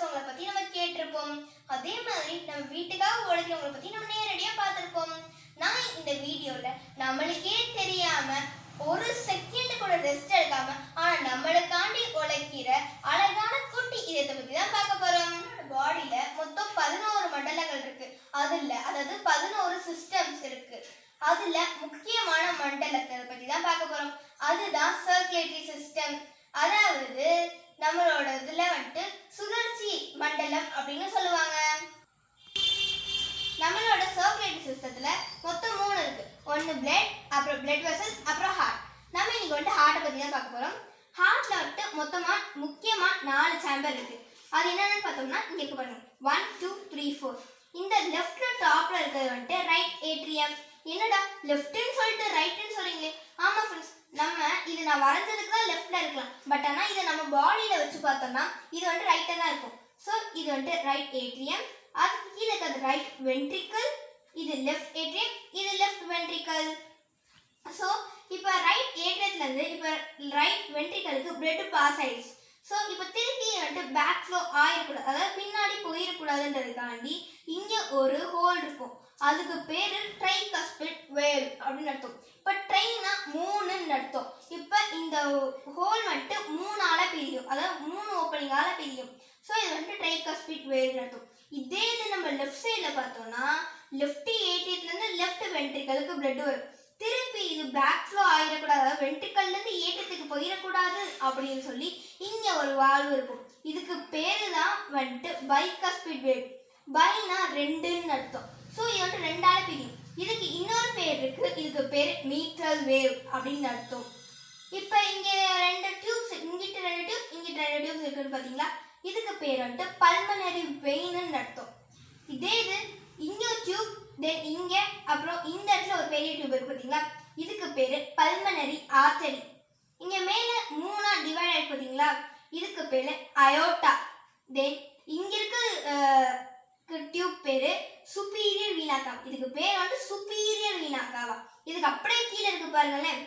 உழைச்சவங்களை பத்தி நம்ம கேட்டிருப்போம். அதே மாதிரி நம்ம வீட்டுக்காக உழைக்கிறவங்களை பத்தி நம்ம நேரடியா பார்த்திருப்போம். நான் இந்த வீடியோல நம்மளுக்கே தெரியாம ஒரு செகண்ட் கூட ரெஸ்ட் எடுக்காம ஆனா நம்மளுக்காண்டி உழைக்கிற அழகான குட்டி இதயத்தை பத்தி தான் பார்க்க போறோம். பாடியில மொத்தம் பதினோரு மண்டலங்கள் இருக்கு. அதுல அதாவது பதினோரு சிஸ்டம்ஸ் இருக்கு. அதுல முக்கியமான மண்டலத்தை பத்தி தான் பார்க்க போறோம். அதுதான் சர்க்குலேட்டரி சிஸ்டம் அதாவது நம்மளோட இதுல வந்துட்டு மண்டலம் அப்படின்னு சொல்லுவாங்க. நம்மளோட சர்க்குலேட்டரி சிஸ்டத்துல மொத்தம் மூணு இருக்கு. ஒன்னு பிளட் அப்புறம் பிளட் வெசல்ஸ் அப்புறம் ஹார்ட் நம்ம இன்னைக்கு வந்துட்டு ஹார்ட்டை பத்தி தான் பார்க்க போறோம். ஹார்ட்ல வந்துட்டு மொத்தமா முக்கியமா நாலு சேம்பர் இருக்கு. அது என்னென்னு பார்த்தோம்னா இங்க பாருங்க. ஒன் டூ த்ரீ ஃபோர் இந்த லெஃப்ட்ல டாப்ல இருக்கிறது வந்துட்டு ரைட் ஏட்ரியம் என்னடா லெஃப்ட்னு சொல்லிட்டு ரைட்னு சொல்றீங்களே. ஆமா ஃப்ரெண்ட்ஸ் நம்ம இது நான் வரைஞ்சதுக்கு தான் லெஃப்ட்ல இருக்கலாம். பட் ஆனா இதை நம்ம பாடியில வச்சு பார்த்தோம்னா இது வந்துட்டு ரைட்டா தான் இருக்கும். இது வந்துட்டு ரைட் ஏட்ரியம் அதுக்கு கீழே இருக்கிறது ரைட் வென்ட்ரிக்கல் இது லெஃப்ட் ஏட்ரியம் இது லெஃப்ட் வென்ட்ரிக்கல் ஸோ இப்போ ரைட் ஏட்ரியத்துலேருந்து இப்போ ரைட் வென்ட்ரிக்கலுக்கு பிளட் பாஸ் ஆயிடுச்சு. ஸோ இப்போ திருப்பி வந்துட்டு பேக் ஃப்ளோ ஆயிடக்கூடாது. அதாவது பின்னாடி போயிடக்கூடாதுன்றதுக்காண்டி இங்கே ஒரு ஹோல் இருக்கும். அதுக்கு பேர் ட்ரை கஸ்பிட் வேவ் அப்படின்னு அர்த்தம். இப்போ ட்ரைனா மூணுன்னு அர்த்தம். இப்போ இந்த ஹோல் வந்துட்டு மூணால பிரியும். அதாவது மூணு ஓப்பனிங்கால பிரியும். ஸோ இது வந்துட்டு ட்ரை கஸ்பிட் வேவ்னு அர்த்தம். இதே இது நம்ம லெஃப்ட் சைடில் பார்த்தோம்னா லெஃப்ட் ஏடிஎத்துலேருந்து லெஃப்ட் வென்ட்ரிக்கலுக்கு பிளட் வரும். திருப்பி இது பேக் ஃப்ளோ ஆயிடக்கூடாது அதாவது வென்ட்ரிக்கல்லேருந்து ஏட்டத்துக்கு போயிடக்கூடாது அப்படின்னு சொல்லி இங்கே ஒரு வால்வு இருக்கும். இதுக்கு பேர் தான் வந்துட்டு பைக்கஸ்பிட் வேவ் பைனா ரெண்டுன்னு அர்த்தம் ஸோ இது வந்துட்டு ரெண்டால பிரியும் இதுக்கு இன்னொரு பேர் இருக்கு. இதுக்கு பேர் மீட்டல் வேவ் அப்படின்னு அர்த்தம். இப்போ இங்கே ரெண்டு டியூப்ஸ் இங்கிட்ட ரெண்டு டியூப் இங்கிட்ட ரெண்டு டியூப்ஸ் இருக்குன்னு பார்த்தீங்களா இதுக்கு பேர் வந்துட்டு பல்மனரி வெயின்னு அர்த்தம். இதே இது இங்கே ஒரு டியூப் தென் இங்கே அப்புறம் இந்த இடத்துல ஒரு பெரிய டியூப் இருக்கு பார்த்தீங்களா இதுக்கு பேர் பல்மனரி ஆர்டரி இங்கே மேலே மூணாக டிவைட் ஆயிருக்கு பார்த்தீங்களா இதுக்கு பேர் அயோட்டா தென் இங்கே இருக்க டியூப் பேர் சுப்பீரியர் வீணாக்கா இதுக்கு பேர் வந்து சுப்பீரியர் வீணாக்காவா. இதுக்கு அப்படியே கீழே இருக்கு பாருங்களேன்.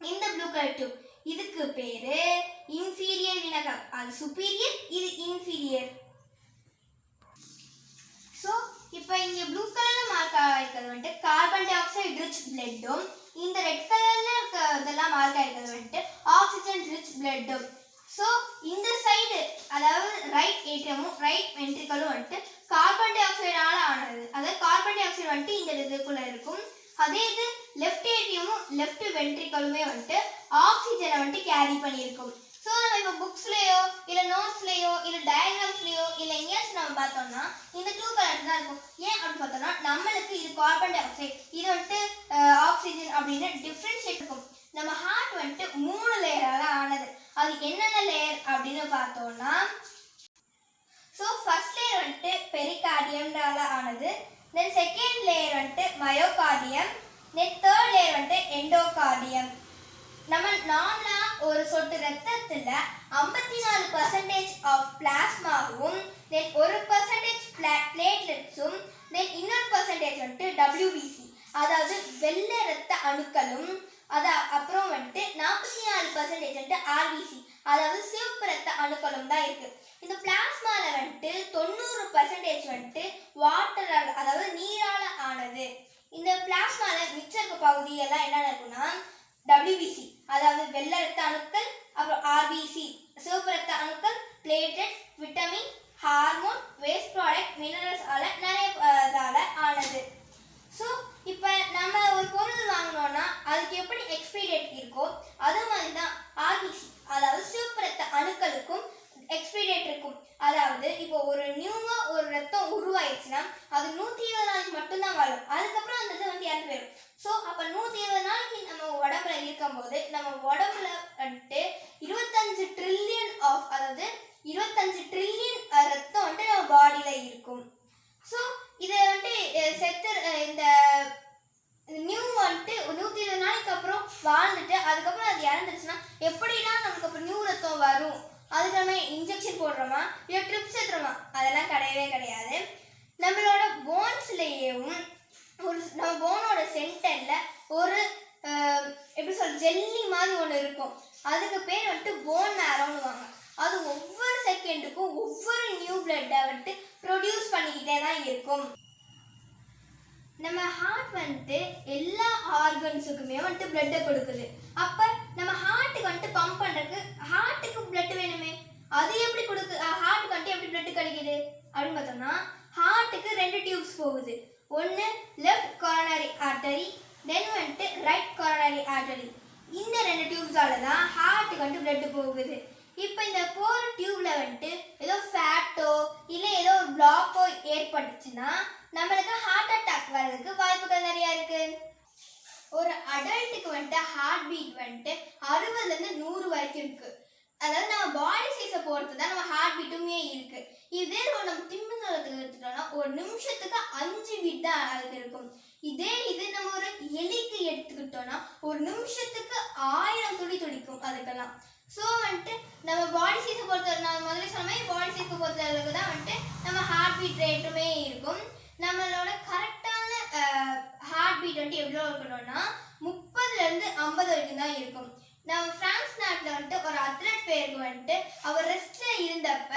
இந்த ப்ளூ கலர் டியூப் இதுக்கு பேரு இன்ஃபீரியர் வீணாக்கா அது சுப்பீரியர் இது இன்ஃபீரியர் ஸோ இப்போ இங்கே ப்ளூ கலரில் மார்க் ஆகிருக்கிறது வந்துட்டு கார்பன் டை ஆக்சைடு ரிச் பிளட்டும் இந்த ரெட் கலரில் இருக்க இதெல்லாம் மார்க் ஆகிருக்கிறது வந்துட்டு ஆக்சிஜன் ரிச் பிளட்டும் ஸோ இந்த சைடு அதாவது ரைட் ஏடிஎம்மும் ரைட் வென்ட்ரிக்கலும் வந்துட்டு கார்பன் டை ஆக்சைடால ஆனது. அதாவது கார்பன் டை ஆக்சைடு வந்துட்டு இந்த இதுக்குள்ள இருக்கும். அதே இது லெஃப்ட் ஏடிஎம்மும் லெஃப்ட் வென்ட்ரிக்கலுமே வந்துட்டு ஆக்சிஜனை வந்துட்டு கேரி பண்ணியிருக்கும். ஸோ நம்ம இப்போ புக்ஸ்லேயோ இல்லை நோட்ஸ்லேயோ இல்லை டயக்ராம்ஸ்லேயோ இல்லை எங்கேயாச்சும் நம்ம பார்த்தோம்னா இந்த டூ கலர் தான் இருக்கும். ஏன் அப்படின்னு பார்த்தோம்னா நம்மளுக்கு இது கார்பன் டை ஆக்சைடு இது வந்துட்டு ஆக்சிஜன் அப்படின்னு டிஃப்ரென்ஷியேட் இருக்கும். நம்ம ஹார்ட் வந்துட்டு அதுக்கு அது என்னென்ன லேயர் அப்படின்னு பார்த்தோம்னா ஸோ ஃபர்ஸ்ட் லேயர் வந்துட்டு பெரிகார்டியம்னால ஆனது. தென் செகண்ட் லேயர் வந்துட்டு மயோகார்டியம் தென் தேர்ட் லேயர் வந்துட்டு எண்டோகார்டியம் நம்ம நார்மலாக ஒரு சொட்டு ரத்தத்தில் ஐம்பத்தி நாலு பர்சன்டேஜ் ஆஃப் பிளாஸ்மாவும் தென் ஒரு பர்சன்டேஜ் பிளேட்லெட்ஸும் தென் இன்னொரு பர்சன்டேஜ் வந்துட்டு டபிள்யூபிசி அதாவது வெள்ளை ரத்த அணுக்களும் அது அப்புறம் வந்துட்டு நாற்பத்தி நாலு பர்சன்டேஜ் வந்துட்டு ஆர்பிசி அதாவது சிவப்பு ரத்த அணுக்களும் தான் இருக்கு. இந்த பிளாஸ்மால வந்துட்டு தொண்ணூறு பர்சன்டேஜ் வந்துட்டு வாட்டரால் அதாவது நீரால ஆனது. இந்த பிளாஸ்மால மிச்சம் இருக்க பகுதியெல்லாம் என்னென்ன இருக்குன்னா டபிள்யூபிசி அதாவது வெள்ளை ரத்த அணுக்கள் அப்புறம் ஆர்பிசி சிவப்பு ரத்த அணுக்கள் platelet vitamin hormone waste product minerals ஆல நிறைய அஹ், இதால ஆனது ஸோ இப்போ நம்ம ஒரு பொருள் வாங்கினோம்னா அதுக்கு எப்படி எக்ஸ்பிரி டேட் இருக்கோ அது மாதிரி தான் ஆர்பிசி அதாவது சிவப்பு ரத்த அணுக்களுக்கும் எக்ஸ்பிரி டேட் இருக்கும் அதாவது இப்போ ஒரு நியூவா ஒரு ரத்தம் உருவாயிடுச்சுன்னா அது நூற்றி இருபது நாளைக்கு மட்டும்தான் வாழும். அதுக்கப்புறம் அந்த இது வந்து இறந்து போயிடும் ஸோ அப்போ நூற்றி இருபது நாளைக்கு நம்ம உடம்புல இருக்கும்போது நம்ம உடம்புல வந்துட்டு இருபத்தஞ்சு ட்ரில்லியன் ஆஃப் அதாவது இருபத்தஞ்சு ட்ரில்லியன் ரத்தம் வந்துட்டு நம்ம பாடியில இருக்கும் ஸோ இதை வந்துட்டு அஹ், செத்து அஹ், இந்த நியூ வந்துட்டு நூற்றி இருபது நாளைக்கு அப்புறம் வாழ்ந்துட்டு அதுக்கப்புறம் அது இறந்துருச்சுன்னா எப்படிலாம் நமக்கு அப்புறம் நியூ ரத்தம் வரும் அதுக்கு இன்ஜெக்ஷன் போடுறோமா? இல்லை ட்ரிப்ஸ் ஏற்றுறோமா அதெல்லாம் கிடையவே கிடையாது. நம்மளோட போன்ஸ்லேயும் ஒரு நம்ம போனோட சென்டரில் ஒரு எப்படி சொல் ஜெல்லி மாதிரி ஒன்று இருக்கும். அதுக்கு பேர் வந்துட்டு போன் மேரோன்னுவாங்க அது ஒவ்வொரு செகண்டுக்கும் ஒவ்வொரு நியூ பிளட்டை வந்துட்டு ப்ரொடியூஸ் பண்ணிக்கிட்டே தான் இருக்கும். நம்ம ஹார்ட் வந்துட்டு எல்லா ஆர்கன்ஸுக்குமே வந்துட்டு பிளட்டை கொடுக்குது. அப்போ நம்ம ஹார்ட்டுக்கு வந்துட்டு பம்ப் பண்ணுறதுக்கு ஹார்ட்டுக்கு பிளட் வேணுமே. அது எப்படி கொடுக்கு ஹார்ட்டுக்கு வந்துட்டு எப்படி பிளட் கிடைக்குது? அப்படின்னு பார்த்தோம்னா ஹார்ட்டுக்கு ரெண்டு டியூப்ஸ் போகுது. ஒன்று லெஃப்ட் கார்னரி ஆர்டரி தென் வந்துட்டு ரைட் கார்னரி ஆர்டரி இந்த ரெண்டு டியூப்ஸால தான் ஹார்ட்டுக்கு வந்துட்டு பிளட் போகுது. இப்போ இந்த போகிற டியூப்ல வந்துட்டு ஏதோ ஃபேட்டோ இல்லை ஏதோ ஒரு பிளாக்கோ ஏற்பட்டுச்சுன்னா நம்மளுக்கு ஹார்ட் அட்டாக் வர்றதுக்கு வாய்ப்புகள் நிறையா இருக்கு. ஒரு அடல்ட்டுக்கு வந்துட்டு ஹார்ட் பீட் வந்துட்டு அறுபதுலேருந்து நூறு வரைக்கும் இருக்குது அதாவது நம்ம பாடி சைஸை பொறுத்து தான் நம்ம ஹார்ட் பீட்டுமே இருக்கு. இதே நம்ம நம்ம திமிங்கலத்துக்கு எடுத்துட்டோம்னா ஒரு நிமிஷத்துக்கு அஞ்சு பீட் தான் அதுக்கு இருக்கும். இதே இது நம்ம ஒரு எலிக்கு எடுத்துக்கிட்டோம்னா ஒரு நிமிஷத்துக்கு ஆயிரம் துடி துடிக்கும் அதுக்கெல்லாம். ஸோ வந்துட்டு நம்ம பாடி சைஸை பொறுத்த நான் முதல்ல சொன்ன மாதிரி பாடி சைஸை பொறுத்த அளவுக்கு தான் வந்துட்டு நம்ம ஹார்ட் பீட் ரேட்டுமே இருக்கும். நம்மளோட கரெக்டான ஹார்ட் பீட் வந்துட்டு எவ்வளோ இருக்கணும்னா முப்பதுலேருந்து ஐம்பது வரைக்கும் தான் இருக்கும். நம்ம பிரான்ஸ் நாட்டில் வந்துட்டு ஒரு அத்லட் பேருக்கு வந்துட்டு அவர் ரெஸ்ட்டில் இருந்தப்ப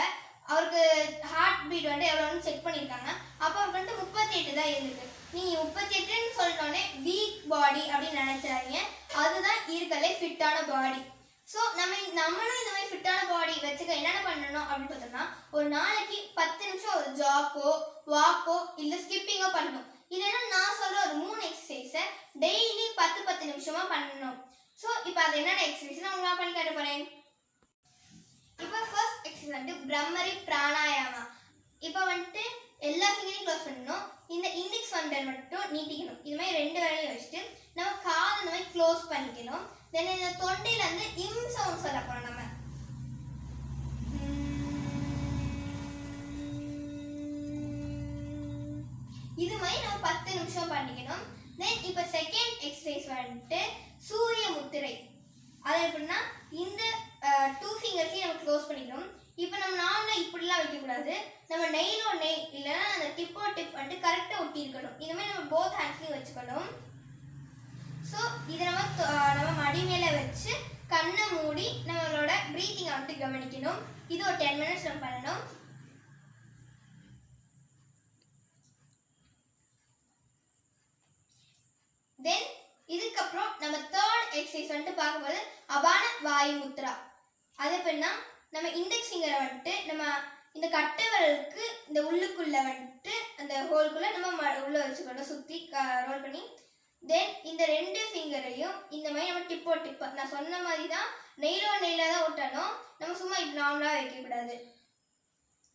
அவருக்கு ஹார்ட் பீட் வந்து எவ்வளோன்னு செக் பண்ணியிருக்காங்க அப்போ அவருக்கு வந்துட்டு முப்பத்தி எட்டு தான் இருந்தது. நீங்கள் முப்பத்தி எட்டுன்னு சொல்லிட்டோன்னே வீக் பாடி அப்படின்னு நினச்சாங்க அதுதான் இருக்கலே ஃபிட்டான பாடி ஸோ நம்ம நம்மளும் இந்த மாதிரி ஃபிட்டான பாடி வச்சுக்க என்னென்ன பண்ணணும் அப்படின்னு பார்த்தோம்னா ஒரு நாளைக்கு பத்து நிமிஷம் ஒரு ஜாக்கோ வாக்கோ இல்லை ஸ்கிப்பிங்கோ பண்ணணும். இல்லைன்னா நான் சொல்கிற ஒரு மூணு எக்ஸசைஸை டெய்லி பத்து பத்து நிமிஷமாக பண்ணணும். ஸோ இப்போ அது என்னென்ன எக்ஸசைஸ் நான் உங்களுக்கு பண்ணி காட்ட போகிறேன் இப்போ ஃபர்ஸ்ட் எக்ஸசைஸ் வந்துட்டு பிரம்மரி பிராணாயாமா இப்போ வந்துட்டு எல்லா ஃபிங்கரையும் க்ளோஸ் பண்ணணும். இந்த இண்டெக்ஸ் ஃபண்டர் மட்டும் நீட்டிக்கணும். இது மாதிரி ரெண்டு வேலையும் வச்சுட்டு நம்ம கால் இந்த மாதிரி க்ளோஸ் பண்ணிக்கணும். தென் இந்த தொண்டையில இம் சவுண்ட் சொல்ல போகிறோம் நம்ம. இது மாதிரி நம்ம பத்து நிமிஷம் பண்ணிக்கணும். தென் இப்போ செகண்ட் எக்ஸசைஸ் வந்துட்டு முத்திரை அது எப்படின்னா இந்த டூ ஃபிங்கர்ஸையும் நம்ம க்ளோஸ் பண்ணிக்கணும். இப்போ நம்ம நார்மலாக இப்படிலாம் வைக்கக்கூடாது. நம்ம நெயிலோ நெய் இல்லைன்னா அந்த டிப்போ டிப் வந்துட்டு கரெக்டாக ஒட்டி இருக்கணும் இந்த மாதிரி நம்ம போத் ஹேண்ட்ஸ்லையும் வச்சுக்கணும். ஸோ இதை நம்ம நம்ம மடி மேலே வச்சு கண்ணை மூடி நம்மளோட ப்ரீத்திங்கை வந்துட்டு கவனிக்கணும். இது ஒரு டென் மினிட்ஸ் நம்ம பண்ணணும். தென் இதுக்கப்புறம் நம்ம தேர்ட் எக்ஸசைஸ் வந்துட்டு பார்க்கும்போது அபான வாயு முத்ரா அது எப்படின்னா நம்ம இண்டெக்ஸ் ஃபிங்கரை வந்துட்டு நம்ம இந்த கட்டை விரலுக்கு இந்த உள்ளுக்குள்ள வந்துட்டு அந்த ஹோல்குள்ளே நம்ம ம- உள்ள வச்சுக்கணும். சுற்றி ரோல் பண்ணி தென் இந்த ரெண்டு ஃபிங்கரையும் இந்த மாதிரி நம்ம டிப்போ டிப்போ நான் சொன்ன மாதிரி தான் நெய்லோ நெய்ல தான் ஒட்டணும். நம்ம சும்மா இப்போ நார்மலாக வைக்கக்கூடாது.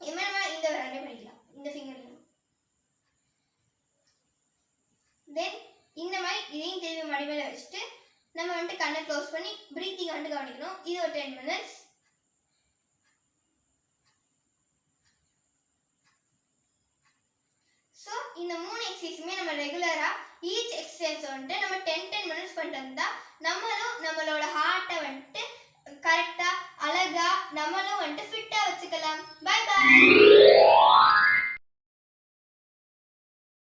இது மாதிரி நம்ம இந்த ரெண்டே பண்ணிக்கலாம் இந்த ஃபிங்கர்லையும் தென் இந்த மாதிரி இதையும் திரும்பி மடி மேலே வச்சுட்டு நம்ம வந்துட்டு கண்ணை க்ளோஸ் பண்ணி ப்ரீத்திங் வந்துட்டு கவனிக்கணும். இது ஒரு டென் மினிட்ஸ் ஸோ இந்த மூணு எக்ஸசைஸுமே நம்ம ரெகுலராக ஈச் எக்ஸசைஸ் வந்துட்டு நம்ம டென் டென் மினிட்ஸ் பண்ணிட்டு இருந்தால் நம்மளும் நம்மளோட ஹார்ட்டை வந்துட்டு கரெக்டாக அழகாக நம்மளும் வந்துட்டு ஃபிட்டாக வச்சுக்கலாம். Bye bye